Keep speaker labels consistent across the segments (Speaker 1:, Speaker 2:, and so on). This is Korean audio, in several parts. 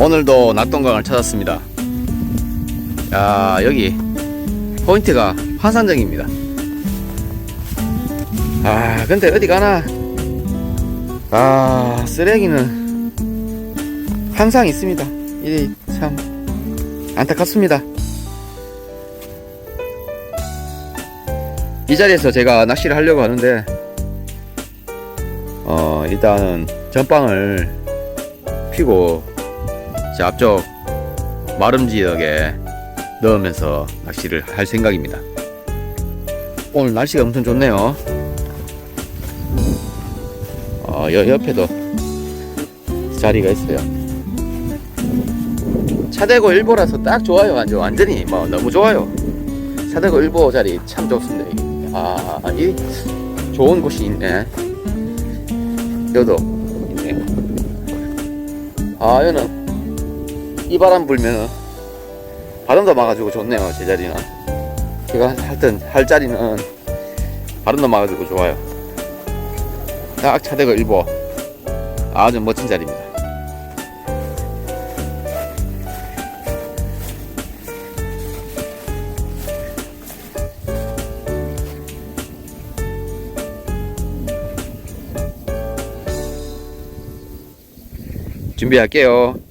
Speaker 1: 오늘도 낙동강을 찾았습니다. 야, 여기 포인트가 환상적입니다. 아, 근데 어디 가나? 아, 쓰레기는 항상 있습니다. 이게 참 안타깝습니다. 이 자리에서 제가 낚시를 하려고 하는데, 어, 일단은 전방을 피고 제 앞쪽 마름 지역에 넣으면서 낚시를 할 생각입니다. 오늘 날씨가 엄청 좋네요. 어, 여, 옆에도 자리가 있어요. 차대고 일보라서 딱 좋아요. 완전 완전히 뭐 너무 좋아요. 차대고 일보 자리 참 좋습니다. 아, 이 좋은 곳이 있네. 여도 있네. 아, 여는 이 바람 불면은 바람도 막아주고 좋네요. 제 자리는. 제가 하여튼 할 자리는 바람도 막아주고 좋아요. 딱 차대고 일보 아주 멋진 자리입니다. 준비할게요.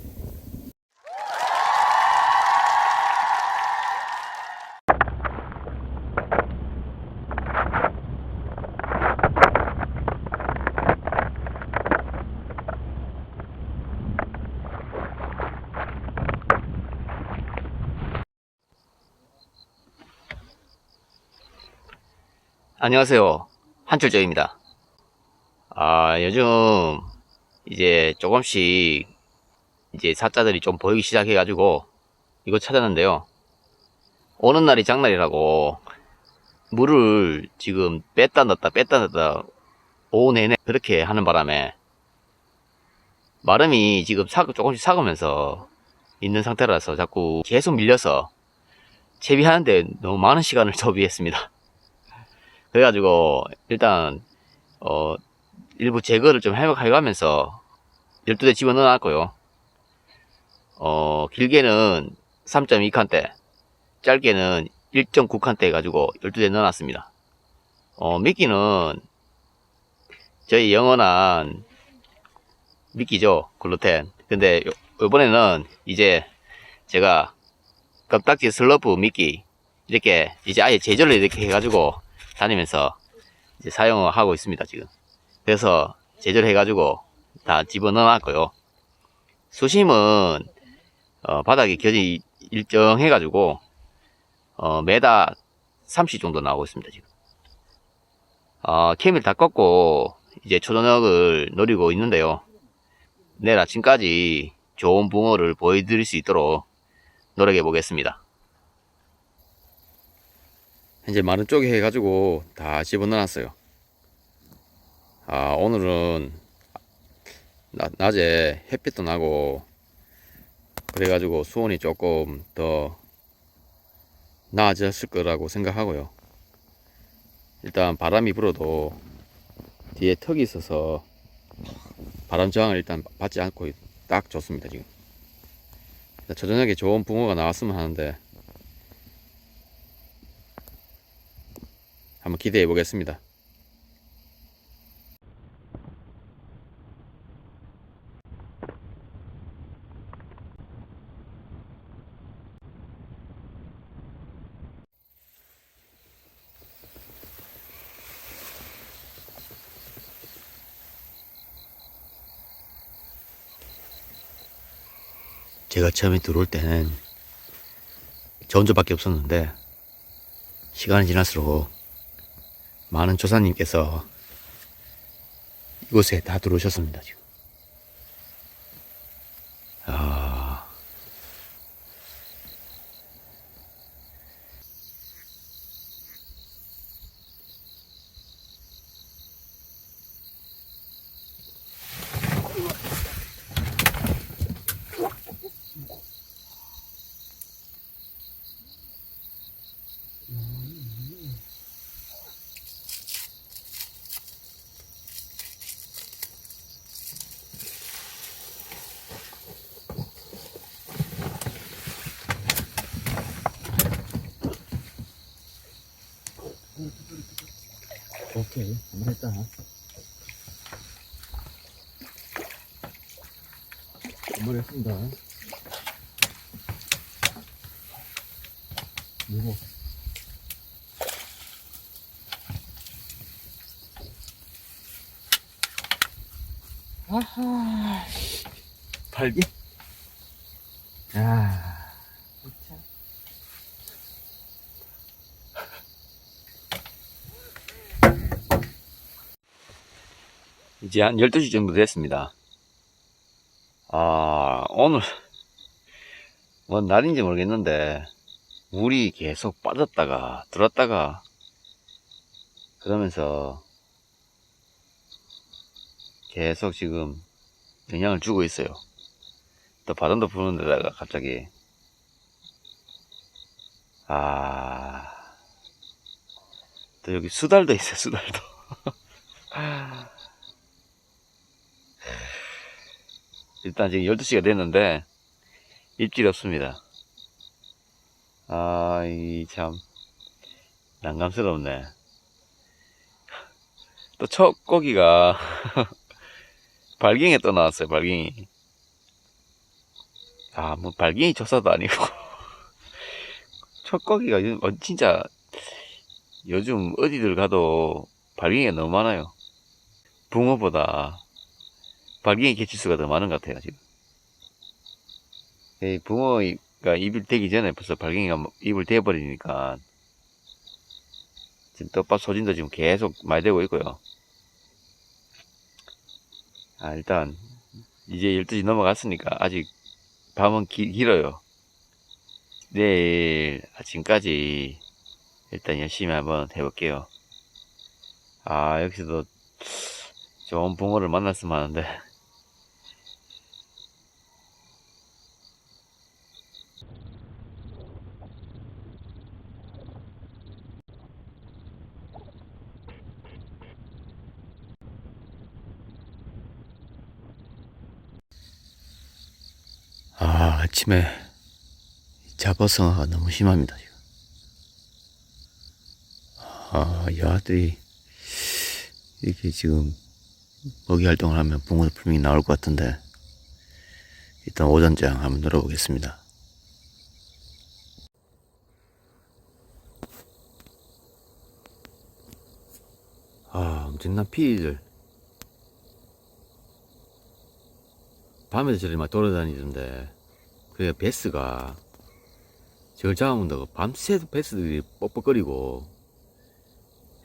Speaker 1: 안녕하세요. 한철저입니다. 아, 요즘 이제 조금씩 이제 사자들이 좀 보이기 시작해가지고 이거 찾았는데요. 오는 날이 장날이라고 물을 지금 뺐다 넣었다 뺐다 넣었다 오후 내내 그렇게 하는 바람에 마름이 지금 사, 조금씩 삭으면서 있는 상태라서 자꾸 계속 밀려서 채비하는데 너무 많은 시간을 소비했습니다. 그래가지고 일단 어 일부 제거를 좀 해- 해가면서 12대 집어넣어 놨고요. 어, 길게는 3.2칸대, 짧게는 1.9칸대 해가지고 12대 넣어놨습니다. 어, 미끼는 저희 영원한 미끼죠. 글루텐. 근데 요, 요번에는 이제 제가 껍딱지 슬러프 미끼 이렇게 이제 아예 제조를 이렇게 해가지고 다니면서 이제 사용을 하고 있습니다, 지금. 그래서 제조를 해가지고 다 집어넣어 놨고요. 수심은 어, 바닥이 겨지 일정해가지고 어, 메다 30 정도 나오고 있습니다 지금. 어, 캠을 다 꺾고 이제 초저녁을 노리고 있는데요. 내일 아침까지 좋은 붕어를 보여드릴 수 있도록 노력해 보겠습니다. 이제 마른 쪽에 해가지고 다 집어넣었어요. 아, 오늘은 나- 낮에 햇빛도 나고 그래가지고 수온이 조금 더 나아졌을 거라고 생각하고요. 일단 바람이 불어도 뒤에 턱이 있어서 바람 저항을 일단 받지 않고 딱 좋습니다 지금. 저 저녁에 좋은 붕어가 나왔으면 하는데 한번 기대해 보겠습니다. 제가 처음에 들어올 때는 저 혼자밖에 없었는데 시간이 지날수록 많은 조사님께서 이곳에 다 들어오셨습니다 지금. 오케이 한번 했다 한번 했습니다. 이거 아하 발기 이제 한 12시 정도 됐습니다. 아, 오늘, 뭔 날인지 모르겠는데, 물이 계속 빠졌다가, 들었다가, 그러면서, 계속 지금 영향을 주고 있어요. 또 바람도 부는 데다가 갑자기, 아, 또 여기 수달도 있어요, 수달도. 일단 지금 12시가 됐는데 입질이 없습니다. 아, 이 참 난감스럽네. 또 첫 고기가 발갱이 또 나왔어요, 발갱이. 아, 뭐 발갱이 조사도 아니고 첫 고기가 요- 어, 진짜 요즘 어디들 가도 발갱이가 너무 많아요. 붕어보다 발갱이 개체수가 더 많은 것 같아요, 지금. 이 붕어가 입을 대기 전에 벌써 발갱이가 입을 대버리니까, 지금 떡밥 소진도 지금 계속 많이 되고 있고요. 아, 일단, 이제 12시 넘어갔으니까, 아직 밤은 기- 길어요. 내일 아침까지 일단 열심히 한번 해볼게요. 아, 여기서도 좋은 붕어를 만났으면 하는데, 아, 아침에 자버성화가 너무 심합니다, 지금. 아, 여아들이 이렇게 지금 먹이 활동을 하면 붕어도 분명히 나올 것 같은데, 일단 오전장 한번 눌러보겠습니다. 아, 엄청난 피들. 밤에도 저리 막 돌아다니던데, 그 베스가, 잡으면 더 밤새도 베스들이 뻑뻑거리고,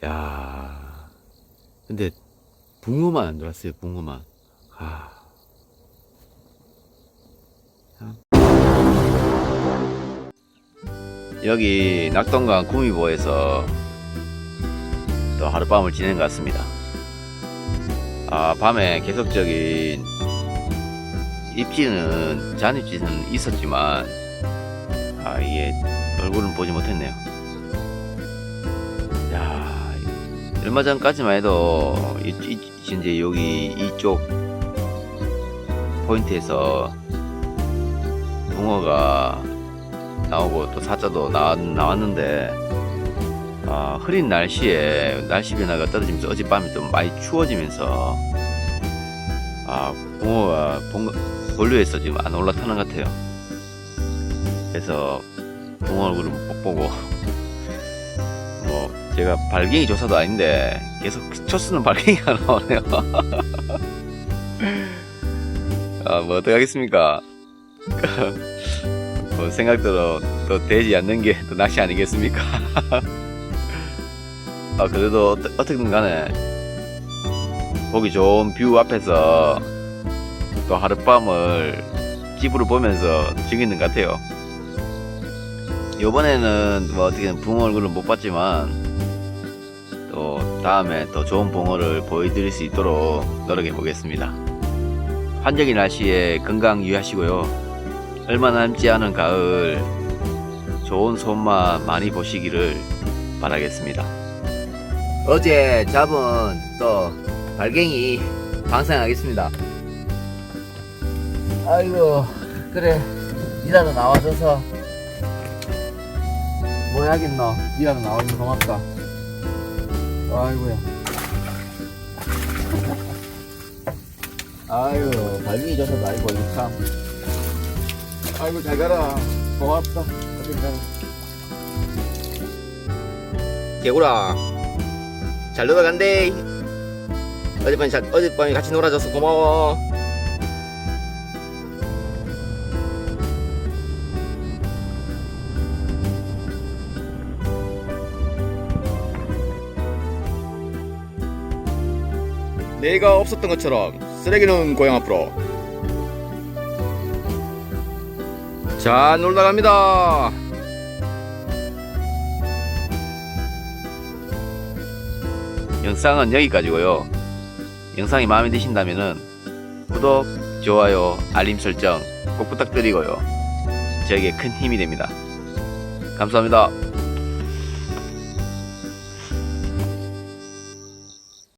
Speaker 1: 야 근데, 붕어만 안 들어왔어요, 붕어만. 아. 참. 여기 낙동강 구미보에서 또 하룻밤을 지낸 것 같습니다. 아, 밤에 계속적인 입지는 잔입지는 있었지만 아 이게 얼굴은 보지 못했네요. 야 얼마 전까지만 해도 이, 이- 이제 여기 이쪽 포인트에서 붕어가 나오고 또 사자도 나, 나왔는데 아, 흐린 날씨에 날씨 변화가 떨어지면서 어젯밤에 좀 많이 추워지면서 아 붕어가 본, 본류에서 지금 안 올라타는 것 같아요. 그래서 붕어 얼굴을 못 보고 뭐 제가 발갱이 조사도 아닌데 계속 첫 수는 발갱이가 나오네요. 아 뭐 어떡하겠습니까? 뭐 생각대로 또 되지 않는 게 또 낚시 아니겠습니까? 아 그래도 어떻게든 간에 보기 좋은 뷰 앞에서 또 하룻밤을 집으로 보면서 즐기는 것 같아요. 요번에는 뭐 어떻게 붕어 얼굴을 못 봤지만 또 다음에 또 좋은 붕어를 보여드릴 수 있도록 노력해 보겠습니다. 환절기 날씨에 건강 유의하시고요. 얼마 남지 않은 가을 좋은 손맛 많이 보시기를 바라겠습니다. 어제 잡은 또 발갱이 방생하겠습니다. 아이고 그래 니라도 나와줘서 뭐 하겠노 니라도 나와줘서 고맙다 아이고야 아유, 발등이 져서도 아이고, 참. 아이고, 잘 가라. 고맙다. 개구라. 잘 놀아간대. 어젯밤에, 자, 어젯밤에 같이 놀아줘서 고마워. 내가 없었던 것처럼 쓰레기는 고향 앞으로. 자, 놀다 갑니다. 영상은 여기까지고요. 영상이 마음에 드신다면 구독, 좋아요, 알림 설정 꼭 부탁드리고요. 저에게 큰 힘이 됩니다. 감사합니다.